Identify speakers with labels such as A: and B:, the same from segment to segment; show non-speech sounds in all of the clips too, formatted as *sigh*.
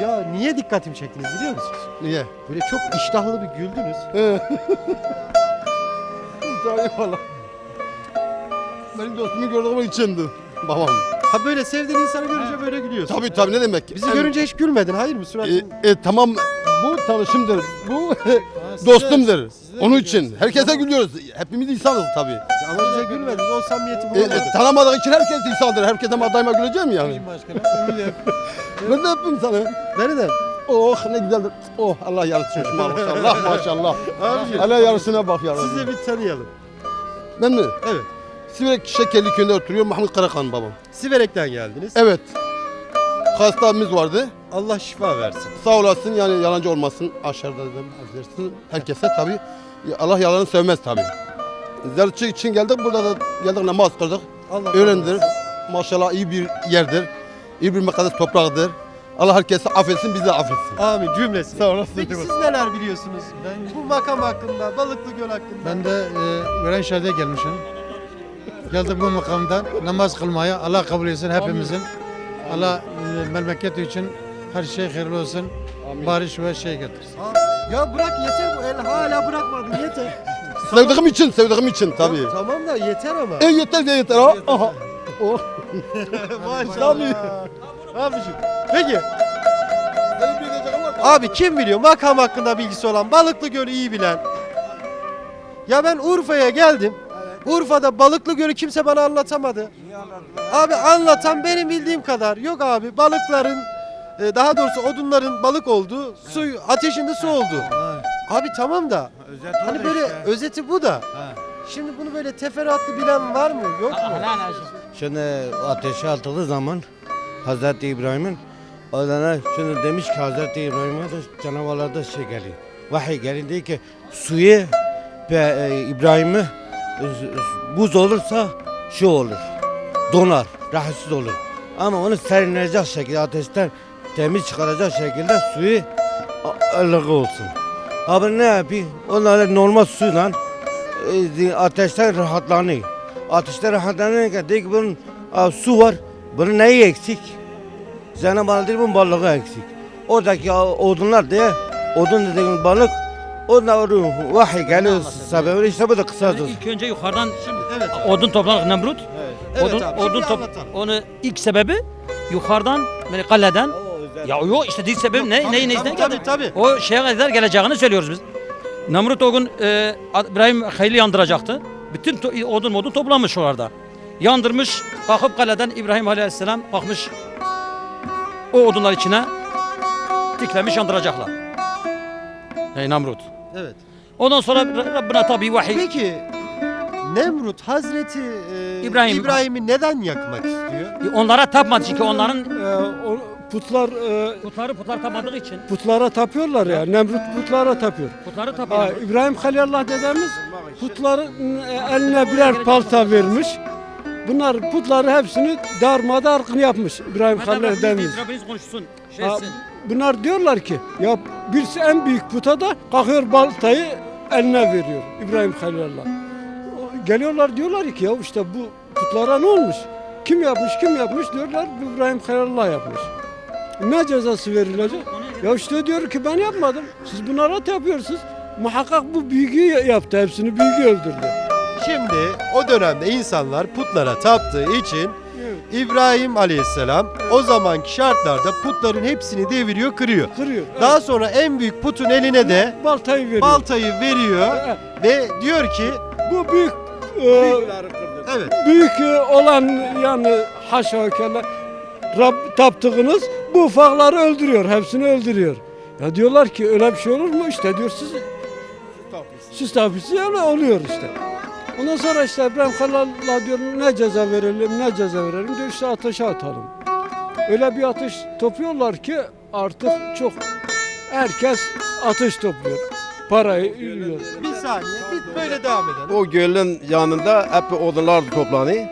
A: Ya niye dikkatimi çektiniz biliyor musunuz?
B: Niye?
A: Böyle çok iştahlı bir güldünüz.
B: Eyvallah. *laughs* Benim dostumu gördüğüm içindi. Babam.
A: Ha böyle sevdiğin insanı görünce böyle gülüyorsun.
B: Tabii tabii ne demek?
A: Bizi görünce hiç gülmedin hayır mı
B: E,
A: suratın?
B: e, tamam bu tanışımdır. Bu *laughs* dostumdur. Onun için. Herkese gülüyoruz. Hepimiz insanız tabii.
A: Ama bize gülmediniz o samimiyeti
B: E,
A: bulamadık.
B: e, tanımadığı için herkes insandır. Herkese madayma güleceğim yani. *laughs* Ben de öpeyim sana.
A: Nereden?
B: Oh ne güzeldir. Oh Allah yarısın. *laughs* Maşallah maşallah.
A: Abiciğim
B: Allah yarısına bak ya.
A: sizi bir tanıyalım.
B: Ben mi?
A: Evet.
B: Sivrek Şekerli köyünde oturuyor Mahmut Karakan babam.
A: Siverek'ten geldiniz.
B: Evet. Hastamız vardı.
A: Allah şifa versin.
B: Sağ olasın yani yalancı olmasın. Aşağıda dedim azdersin. Herkese tabi. Allah yalanı sevmez tabi. Zerçe için geldik burada da geldik namaz kıldık.
A: Allah
B: Öğrendir. Maşallah iyi bir yerdir. İyi bir mukaddes topraktır. Allah herkesi affetsin bizi de affetsin.
A: Amin cümlesi.
B: Sağ olasın.
A: Peki siz neler biliyorsunuz? Bu makam hakkında, Balıklı Göl hakkında.
C: Ben de e, Öğrenşehir'de gelmişim. Geldim bu makamdan namaz kılmaya. Allah kabul etsin hepimizin. Allah e, memleket için her şey hayırlı olsun. Barış ve şey getirsin.
A: Ya bırak yeter bu el hala bırakmadın yeter. *laughs*
B: Sevdiğim için, sevdiğim için tabi.
A: Ya tamam da yeter ama.
B: E yeter de yeter. ha. Aha. *laughs* Oh. *laughs*
A: Maşallah. Abiciğim. Peki abi kim biliyor makam hakkında bilgisi olan Balıklı Gölü iyi bilen. Ya ben Urfa'ya geldim. Urfa'da Balıklı Gölü kimse bana anlatamadı. Abi anlatan benim bildiğim kadar. Yok abi balıkların e, daha doğrusu odunların balık olduğu, su ateşinde su oldu. Abi tamam da hani böyle özeti bu da. Şimdi bunu böyle teferruatlı bilen var mı? Yok mu?
D: Şimdi ateşe atıldığı zaman Hazreti İbrahim'in Adana şimdi demiş ki Hazreti İbrahim'e de canavarlarda şey geliyor. Vahiy geliyor diyor ki suyu ve e, İbrahim'i buz olursa şu olur. Donar, rahatsız olur. Ama onu serinleyecek şekilde ateşten temiz çıkaracak şekilde suyu ılığı olsun. Abi ne yapıyor? Onlar normal suyla e, ateşten rahatlanıyor. Ateşte rahatlanırken diyor ki bunun a, su var. Bunun neyi eksik? Cenab-ı diyor bunun balığı eksik. Oradaki a, odunlar diye odun dediğin balık onlar vahiy geliyor sebebi işte bu da kısaca.
E: İlk önce yukarıdan
A: Evet.
E: odun toplanak Nemrut.
A: Evet
E: odun
A: abi,
E: odun top onu ilk sebebi yukarıdan böyle kaleden ya yok işte değil sebebi ne
A: Tabii,
E: neyin
A: tabii,
E: ne
A: tabii, tabii.
E: O şeye kadar geleceğini söylüyoruz biz. Nemrut o gün e, İbrahim Halil'i yandıracaktı. Bütün to- odun modun toplamış orada. Yandırmış, kalkıp kaleden İbrahim Aleyhisselam bakmış o odunlar içine diklemiş yandıracaklar. Ey Nemrut.
A: Evet.
E: Ondan sonra Rabbine tabi vahiy.
A: Peki Nemrut Hazreti e,
E: İbrahim-
A: İbrahim'i neden yakmak istiyor?
E: Onlara tapmadı çünkü onların
F: Ee, o putlar e,
E: putları putlar tapmadığı için.
F: putlara tapıyorlar ya. Nemrut putlara tapıyor.
E: Putları
F: Ha,
E: tapıyor.
F: İbrahim Halilullah dedemiz putların e, eline birer palta vermiş. Bunlar putları hepsini darmadağın yapmış İbrahim Halil dedemiz.
E: Rabbiniz konuşsun.
F: Bunlar diyorlar ki ya birisi en büyük puta da kalkıyor baltayı eline veriyor İbrahim Halilullah. Geliyorlar diyorlar ki ya işte bu putlara ne olmuş? Kim yapmış kim yapmış diyorlar İbrahim Halilullah yapmış. Ne cezası verilecek? Ya işte diyor ki ben yapmadım. Siz bunlara yapıyorsunuz. Muhakkak bu büyüğü yaptı. Hepsini büyüğü öldürdü.
A: Şimdi o dönemde insanlar putlara taptığı için İbrahim Aleyhisselam o zamanki şartlarda putların hepsini deviriyor, kırıyor.
F: Kırıyor.
A: Daha sonra en büyük putun eline de
F: Evet, baltayı veriyor.
A: baltayı veriyor
F: Evet,
A: ve diyor ki
F: bu büyük e,
A: evet
F: büyük e, olan yani haşa Rab taptığınız bu ufakları öldürüyor. Hepsini öldürüyor. Ya diyorlar ki öyle bir şey olur mu? İşte diyor siz siz tapisi öyle oluyor işte. Ondan sonra işte İbrahim Halilullah diyor ne ceza verelim ne ceza verelim diyor işte ateşe atalım. Öyle bir ateş topluyorlar ki artık çok herkes ateş topluyor. Parayı yiyor.
A: bir saniye bir böyle devam edelim.
B: O gölün yanında hep odunlar toplanıyor.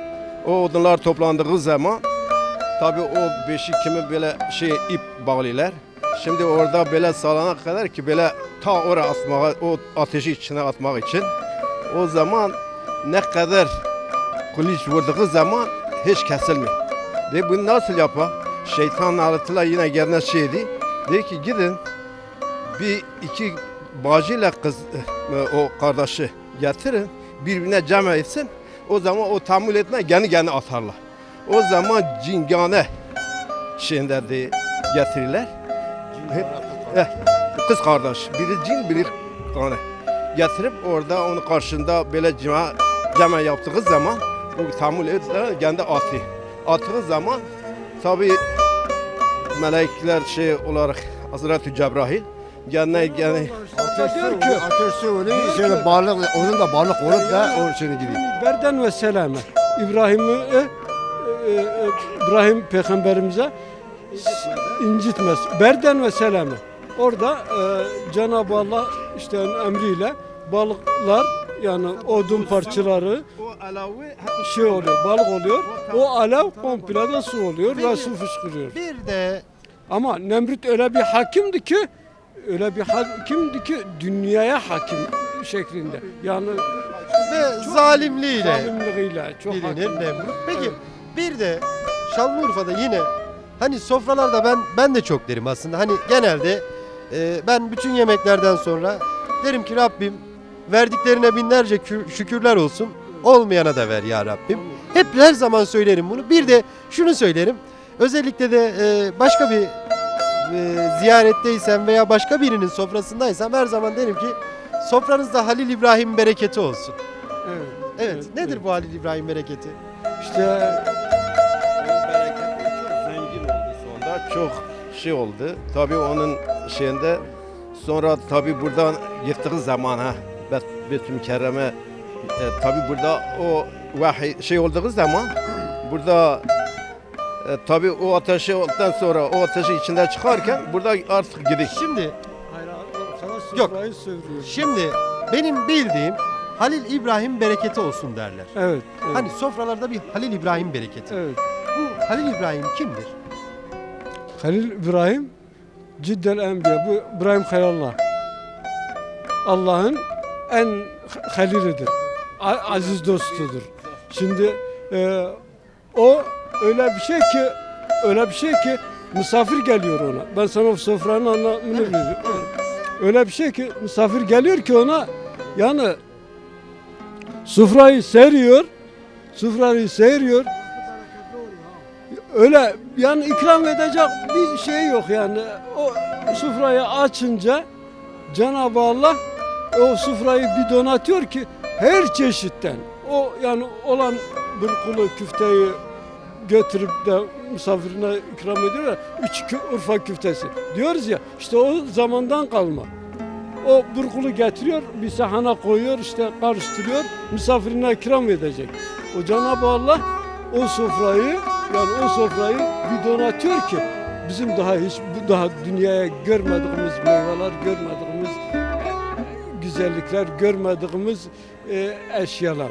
B: O odunlar toplandığı zaman tabi o beşik kimi böyle şey ip bağlıyorlar. Şimdi orada böyle salana kadar ki böyle ta oraya atmaya, o ateşi içine atmak için. O zaman ne kadar kılıç vurduğu zaman hiç kesilmiyor. De bunu nasıl yapar? Şeytan aletine yine gelen şeydi. Dedi ki gidin bir iki bacıyla kız e, o kardeşi getirin birbirine cem etsin. O zaman o tahammül etme geni geni atarlar. O zaman cingane şeyinde de getirirler. Hep, eh, kız kardeş. Biri cin biri kane. Getirip orada onun karşında böyle cima, cema yaptığı zaman bu tahammül ettiler kendi atı. Attığı zaman tabi melekler şey olarak Hazreti Cebrail gene gene
F: diyor ki
G: Ateşi onu şöyle balık, onun da balık olup da o şeyini gidiyor.
F: Berden ve selame. İbrahim'i e, e, e, İbrahim peygamberimize incitmez. Berden ve selame. Orada e, Cenab-ı Allah işte emriyle balıklar yani odun parçaları şey oluyor, balık oluyor. O alev komple de su oluyor ve su fışkırıyor.
A: Bir de
F: Ama Nemrut öyle bir hakimdi ki öyle bir hakimdi ki dünyaya hakim şeklinde. Yani
A: ve zalimliğiyle
F: zalimliğiyle çok
A: bilinir. Nemrut. Peki bir de Şanlıurfa'da yine hani sofralarda ben ben de çok derim aslında. Hani genelde e, ben bütün yemeklerden sonra derim ki Rabbim verdiklerine binlerce kü- şükürler olsun. Olmayana da ver ya Rabbim. Hep her zaman söylerim bunu. Bir de şunu söylerim. Özellikle de e, başka bir e, ziyaretteysem veya başka birinin sofrasındaysam her zaman derim ki sofranızda Halil İbrahim bereketi olsun.
F: Evet.
A: Evet. Nedir bu Halil İbrahim bereketi?
F: İşte
B: bereketi çok zengin oldu sonunda. Çok şey oldu. Tabii onun şeyinde sonra tabii buradan gittiği zaman ha Betül Mükerreme e, tabii burada o vahiy şey olduğu zaman burada e, tabii o ateşi olduktan sonra o ateşi içinde çıkarken burada artık gidik.
A: Şimdi
F: hayır, sana
A: Yok. Şimdi benim bildiğim Halil İbrahim bereketi olsun derler.
F: Evet. evet.
A: Hani sofralarda bir Halil İbrahim bereketi.
F: evet.
A: Bu Halil İbrahim kimdir?
F: Halil İbrahim Ciddel Enbiya. Bu İbrahim Hayallah. Allah'ın en halilidir. Aziz dostudur. Şimdi e, o öyle bir şey ki öyle bir şey ki misafir geliyor ona. Ben sana o sofranın anlamını veriyorum. Öyle bir şey ki misafir geliyor ki ona yani sofrayı seriyor. Sofrayı seriyor. Öyle yani ikram edecek bir şey yok yani. O sofrayı açınca Cenab-ı Allah o sofrayı bir donatıyor ki her çeşitten o yani olan burkulu küfteyi götürüp de misafirine ikram ediyorlar. Üç Urfa küftesi. Diyoruz ya işte o zamandan kalma. O burkulu getiriyor, bir sahana koyuyor, işte karıştırıyor, misafirine ikram edecek. O Cenab-ı Allah o sofrayı, yani o sofrayı bir donatıyor ki bizim daha hiç daha dünyaya görmediğimiz meyveler, görmediğimiz güzellikler, görmediğimiz e, eşyalar.